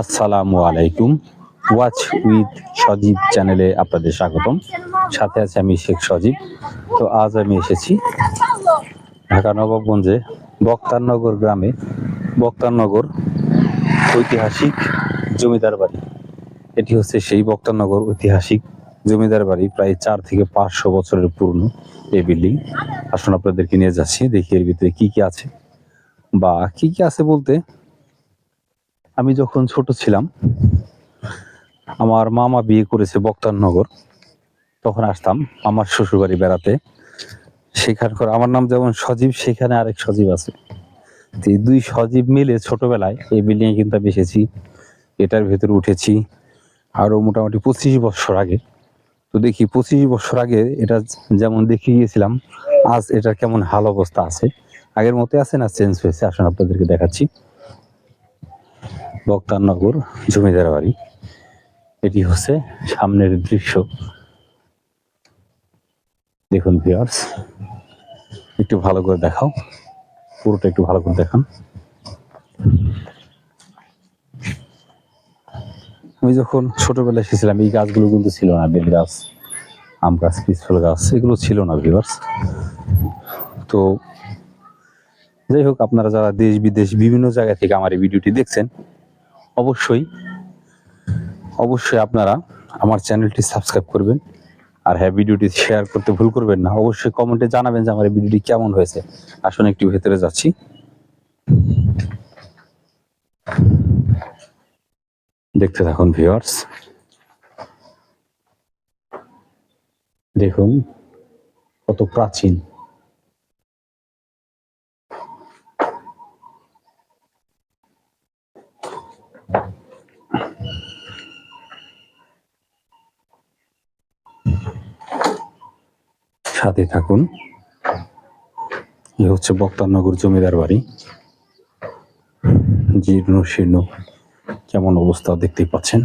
আসসালামু আলাইকুম। Watch with সজীব চ্যানেলে আপনাদের স্বাগতম। সাথে আছে আমি শেখ সজীব। তো আজ আমি এসেছি ঢাকা নবাবগঞ্জে বক্তারনগর গ্রামে। বক্তারনগর ঐতিহাসিক জমিদার বাড়ি। এটি হচ্ছে সেই বক্তারনগর ঐতিহাসিক জমিদার বাড়ি, প্রায় চার থেকে পাঁচশো বছরের পুরনো এই বিল্ডিং। আসুন আপনাদেরকে নিয়ে যাচ্ছি, দেখি এর ভিতরে কি কি আছে বা কি কি আছে বলতে আমি যখন ছোট ছিলাম, আমার মামা বিয়ে করেছে বক্তারনগর তখন আসতাম আমার শ্বশুরবাড়ি বেড়াতে। সেখানকার আমার নাম যেমন সজীব, সেখানে আরেক সজীব আছে। তো এই দুই সজীব মিলে ছোটবেলায় এই বিল্ডিংয়ে কিন্তু আমি এসেছি, এটার ভেতরে উঠেছি। আরও মোটামুটি পঁচিশ বছর আগে। তো দেখি পঁচিশ বছর আগে এটা যেমন দেখে গিয়েছিলাম, আজ এটার কেমন হাল অবস্থা আছে। আগের মতো আছে না? চেঞ্জ হয়েছে, আসুন আপনাদেরকে দেখাচ্ছি। বক্তারনগর জমিদার বাড়ি। এটি হচ্ছে সামনের দৃশ্য। দেখুন ভিউয়ার্স একটু ভালো করে দেখাও। পুরোটা একটু ভালো করে দেখান। আমি যখন ছোটবেলায় এসেছিলাম, এই গাছগুলো কিন্তু ছিল না, বেল গাছ, আম গাছ পিছল গাছ, এগুলো ছিল না ভিউয়ার্স তো যাই হোক, আপনারা যারা দেশ বিদেশ বিভিন্ন জায়গা থেকে আমার এই ভিডিওটি দেখছেন অবশ্যই অবশ্যই আপনারা আমার চ্যানেলটি সাবস্ক্রাইব করবেন। আর হ্যাঁ ভিডিওটি শেয়ার করতে ভুল করবেন না। অবশ্যই কমেন্টে জানাবেন যে আমার ভিডিওটি কেমন হয়েছে। আসুন একটু ভেতরে যাচ্ছি। দেখতে থাকুন ভিউয়ার্স দেখুন, কত প্রাচীন। সাথে থাকুন। এ হচ্ছে বক্তারনগর জমিদার বাড়ি। জীর্ণ শীর্ণ কেমন অবস্থা দেখতে পাচ্ছেন?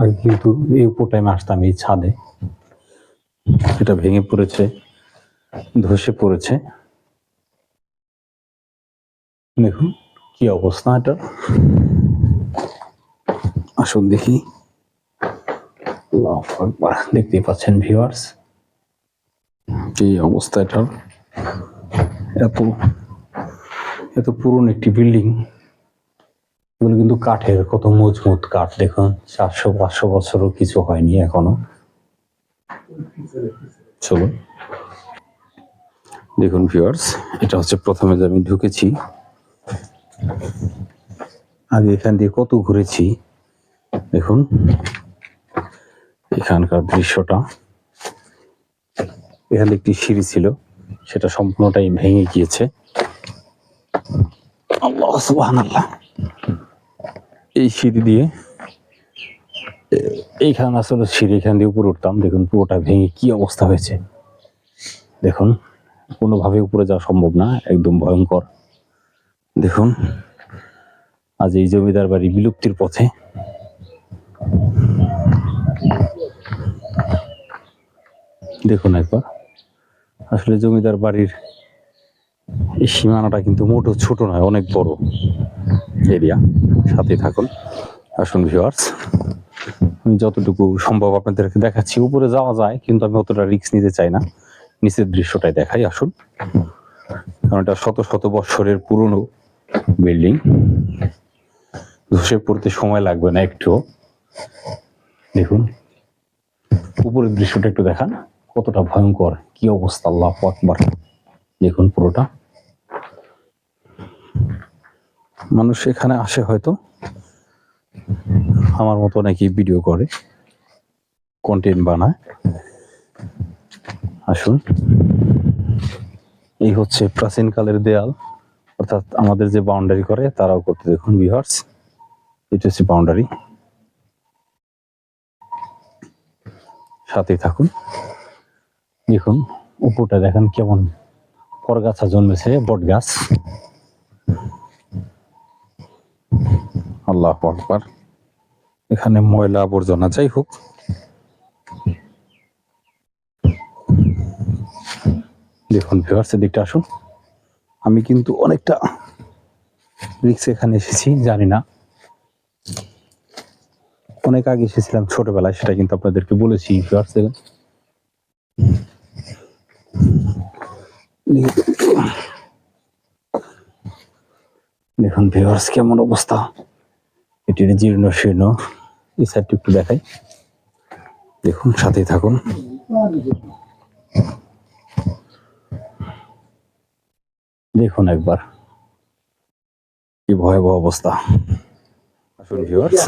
আগে কিন্তু এই উপর টাইমে আসতাম, এই ছাদে। এটা ভেঙে পড়েছে, ধসে পড়েছে। দেখুন, কি অবস্থা এটা। আসুন দেখি। দেখতেই পাচ্ছেন ভিউয়ার্স এই অবস্থা এটার এত এত পুরনো একটি বিল্ডিং এগুলো কিন্তু কাঠের, কত মজবুত কাঠ, দেখুন। চারশো, পাঁচশো বছরও কিছু হয়নি এখনও। চলো দেখুন ভিউয়ার্স এটা হচ্ছে প্রথমে যে আমি ঢুকেছি। আগে এখান দিয়ে কত ঘুরেছি, দেখুন। এখানকার দৃশ্যটা। এখানে একটি সিঁড়ি ছিল, সেটা সম্পূর্ণটাই ভেঙে গিয়েছে। এই সিঁড়ি দিয়ে এইখানে আসলে সিঁড়ি, এখান দিয়ে উপরে উঠতাম। দেখুন, পুরোটা ভেঙে কি অবস্থা হয়েছে। দেখুন, কোনোভাবে উপরে যাওয়া সম্ভব না, একদম ভয়ঙ্কর। দেখুন, আজ এই জমিদার বাড়ি বিলুপ্তির পথে। দেখুন একবার। আসলে জমিদার বাড়ির এই সীমানাটা কিন্তু মোটেও ছোট নয়, অনেক বড় এরিয়া সাথে থাকুন। আসুন ভিউয়ার্স আমি যতটুকু সম্ভব আপনাদেরকে দেখাচ্ছি। উপরে যাওয়া যায়, কিন্তু আমি অতটা রিস্ক নিতে চাই না। নিচের দৃশ্যটাই দেখাই, আসুন। কারণ এটা শত শত বৎসরের পুরনো বিল্ডিং ধসে পড়তে সময় লাগবে না একটুও। দেখুন, উপরের দৃশ্যটা একটু দেখান। কতটা ভয়ঙ্কর, কি অবস্থা, আল্লাহ আকবার। দেখুন পুরোটা। মানুষ এখানে আসে হয়তো, আমার মতো নাকি ভিডিও করে কন্টেন্ট বানায়। আসুন। এই হচ্ছে প্রাচীনকালের দেয়াল, অর্থাৎ আমাদের যে বাউন্ডারি করে, তারাও করতে দেখুন বিহার্স এটা হচ্ছে বাউন্ডারি সাথেই থাকুন। দেখুন, উপরটা দেখেন কেমন করগাছা জন্মেছে, বট গাছ। আল্লাহ আকবার। এখানে ময়লা আবর্জনা, যাই হোক। দেখুন ভিউয়ার্স দিকটা আসুন। আমি কিন্তু অনেকটা রিক্স এখানে এসেছি, জানি না। অনেক আগে এসেছিলাম ছোটবেলায়, সেটা কিন্তু আপনাদেরকে বলেছি, ভিউয়ার্স দেখুন ভিউয়ার্স কেমন অবস্থা? এটির জীর্ণ শীর্ণ, এই সাইডটি একটু দেখাই। দেখুন, সাথেই থাকুন। দেখুন একবার, কি ভয়াবহ অবস্থা। আসুন ভিউয়ার্স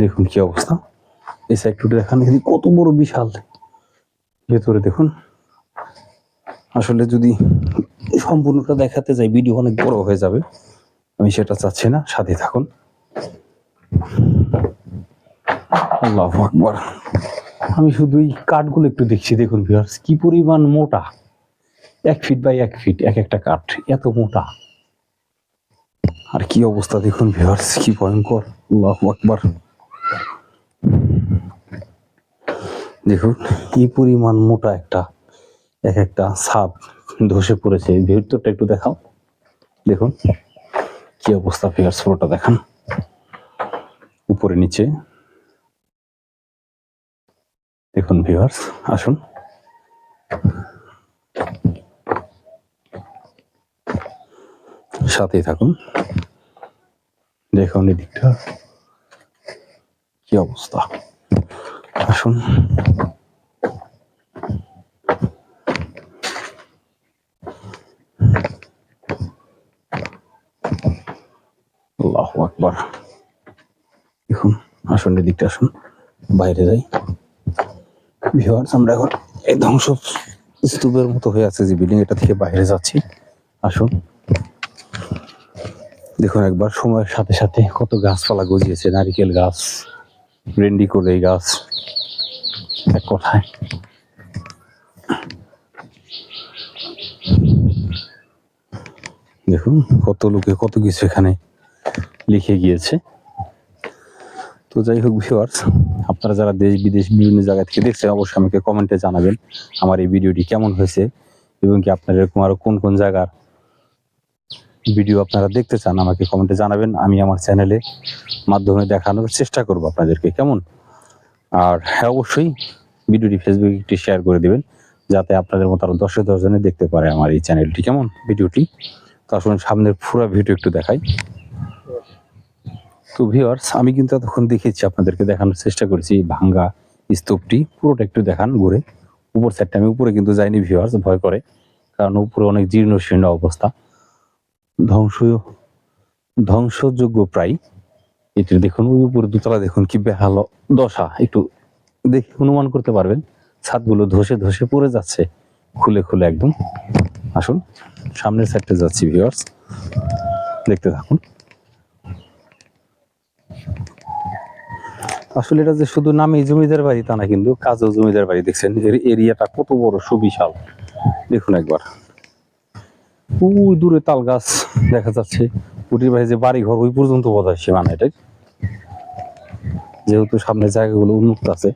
দেখুন কি অবস্থা। এই সাইডটুকু দেখান কত বড় বিশাল। ভেতরে দেখুন। আসলে যদি সম্পূর্ণটা দেখাতে যাই ভিডিও অনেক বড় হয়ে যাবে। আমি সেটা চাচ্ছি না, সাথে থাকুন। আল্লাহ আকবর। আমি শুধু এই কাঠগুলো একটু দেখছি, দেখুন ভিউয়ার্স কি পরিমাণ মোটা। এক ফিট বাই এক ফিট এক একটা কাঠ এত মোটা। আর কি অবস্থা দেখুন ভিউয়ার্স কি ভয়ঙ্কর। আল্লাহ আকবর। দেখুন, কি পরিমাণ মোটা একটা এক একটা সাপ ধসে পড়েছে। ভিতরটা একটু দেখাও। দেখুন, কি অবস্থা ফিগার পুরোটা দেখান। উপরে নিচে। দেখুন ভিউয়ার্স আসুন। সাথেই থাকুন। দেখুন এদিকটা কি অবস্থা। আসুন আল্লাহ আকবার দেখুন আসুন, এদিকটা আসুন, বাইরে যাই। ভিওয়ার্স আমরা এখন এই ধ্বংস স্তূপের মতো হয়ে আছে যে বিল্ডিং এটা থেকে বাইরে যাচ্ছি। আসুন। দেখুন একবার, সময়ের সাথে সাথে কত গাছপালা গজিয়েছে, নারিকেল গাছ, ভেন্ডি করে এই গাছ, এক কথায়। দেখুন, কত লোকে কত কিছু এখানে লিখে গিয়েছে। তো যাই হোক ভিউয়ার্স আপনারা যারা দেশ বিদেশ বিভিন্ন জায়গা থেকে দেখছেন, অবশ্যই আমাকে কমেন্টে জানাবেন আমার এই ভিডিওটি কেমন হয়েছে এবং কি আপনারা এরকম আরও কোন কোন জায়গার ভিডিও আপনারা দেখতে চান, আমাকে কমেন্টে জানাবেন। আমি আমার চ্যানেলে মাধ্যমে দেখানোর চেষ্টা করব আপনাদেরকে, কেমন? আর হ্যাঁ অবশ্যই ভিডিওটি ফেসবুকে একটি শেয়ার করে দেবেন, যাতে আপনাদের মতো আরও দশে দশ জনে দেখতে পারে আমার এই চ্যানেলটি কেমন? ভিডিওটি তো আসলে সামনের পুরো ভিডিও একটু দেখাই। তো ভিউয়ার্স আমি কিন্তু এতক্ষণ দেখেছি আপনাদেরকে দেখানোর চেষ্টা করেছি ভাঙ্গা স্তূপটি। পুরোটা একটু দেখান ঘুরে। উপর সাইডটা আমি উপরে কিন্তু যাইনি ভিউয়ার্স ভয় করে। কারণ উপরে অনেক জীর্ণ শীর্ণ অবস্থা। ধ্বংস, ধ্বংসযোগ্য প্রায়। এটি দেখুন, ওই উপরে দুতলা দেখুন, কি বেহাল দশা। একটু দেখে অনুমান করতে পারবেন। ছাদগুলো ধসে ধসে পড়ে যাচ্ছে, খুলে খুলে একদম। আসুন, সামনের সাইডটা যাচ্ছি ভিউয়ার্স দেখতে থাকুন। আসলে এটা যে শুধু নামে জমিদার বাড়ি তা না, কিন্তু কাজও জমিদার বাড়ি। দেখছেন, এর এরিয়াটা কত বড় সুবিশাল। দেখুন একবার। ওই দূরে তাল গাছ দেখা যাচ্ছে। কুটির বাইরে যে বাড়ি ঘর ওই পর্যন্ত বোধ হয় সীমানা এটাই। যেহেতু সামনে জায়গাগুলো উন্মুক্ত আছে।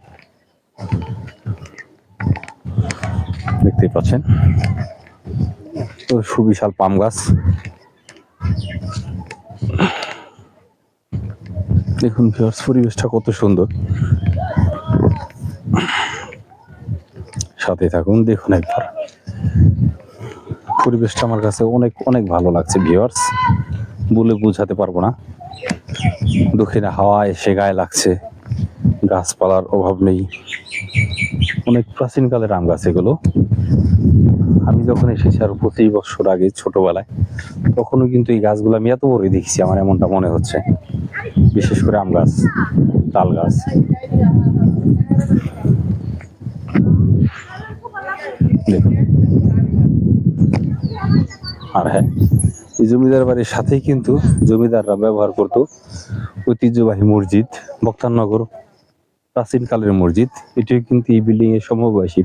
দেখতেই পাচ্ছেন। সুবিশাল পাম গাছ। দেখুন ভিউয়ার্স, পরিবেশটা কত সুন্দর। সাথে থাকুন, দেখুন একবার। পরিবেশটা আমার কাছে অনেক অনেক ভালো লাগছে ভিউয়ার্স। বলে বোঝাতে পারব না। দক্ষিণে হাওয়া এসে গায়ে লাগছে। গাছপালার অভাব নেই। অনেক প্রাচীনকালের আম গাছ এগুলো। আমি যখন এসেছি আর পঁচিশ বছর আগে ছোটবেলায়, তখনও কিন্তু এই গাছগুলো আমি এত বড়ই দেখছি, আমার এমনটা মনে হচ্ছে। বিশেষ করে আম গাছ, তাল গাছ। দেখুন। আর হ্যাঁ এই জমিদার বাড়ির সাথেই কিন্তু জমিদাররা ব্যবহার করত ঐতিহ্যবাহী মসজিদ বক্তারনগর প্রাচীনকালের মসজিদ। এটিও কিন্তু এই বিল্ডিং এর সমবয়সী।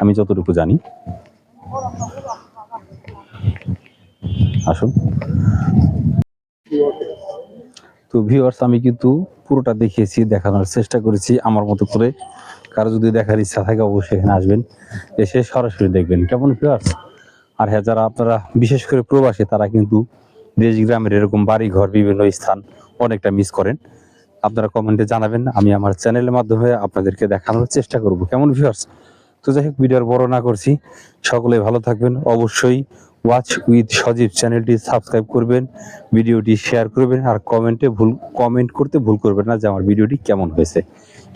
আমি যতটুকু জানি। আসুন। তো ভিউয়ার্স আমি কিন্তু পুরোটা দেখিয়েছি, দেখানোর চেষ্টা করেছি আমার মতো করে। কারও যদি দেখার ইচ্ছা থাকে, অবশ্যই এখানে আসবেন। এসে সরাসরি দেখবেন। কেমন ভিউয়ার্স আর হ্যাঁ যারা আপনারা, বিশেষ করে প্রবাসী, তারা কিন্তু দেশ গ্রামের এরকম বাড়ি ঘর বিভিন্ন স্থান অনেকটা মিস করেন। আপনারা কমেন্টে জানাবেন। আমি আমার চ্যানেলের মাধ্যমে আপনাদেরকে দেখানোর চেষ্টা করব। কেমন ভিউয়ার্স তো যাই হোক, ভিডিওর বড় না করছি। সকলে ভালো থাকবেন। অবশ্যই ওয়াচ উইথ সজীব চ্যানেলটি সাবস্ক্রাইব করবেন, ভিডিওটি শেয়ার করবেন, আর কমেন্টে ভুল কমেন্ট করতে ভুল করবেন না যে আমার ভিডিওটি কেমন হয়েছে।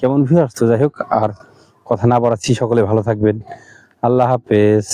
কেমন ভিউ তো যাই হোক, আর কথা না বাড়াচ্ছি, সকলে ভালো থাকবেন। আল্লাহ হাফেজ।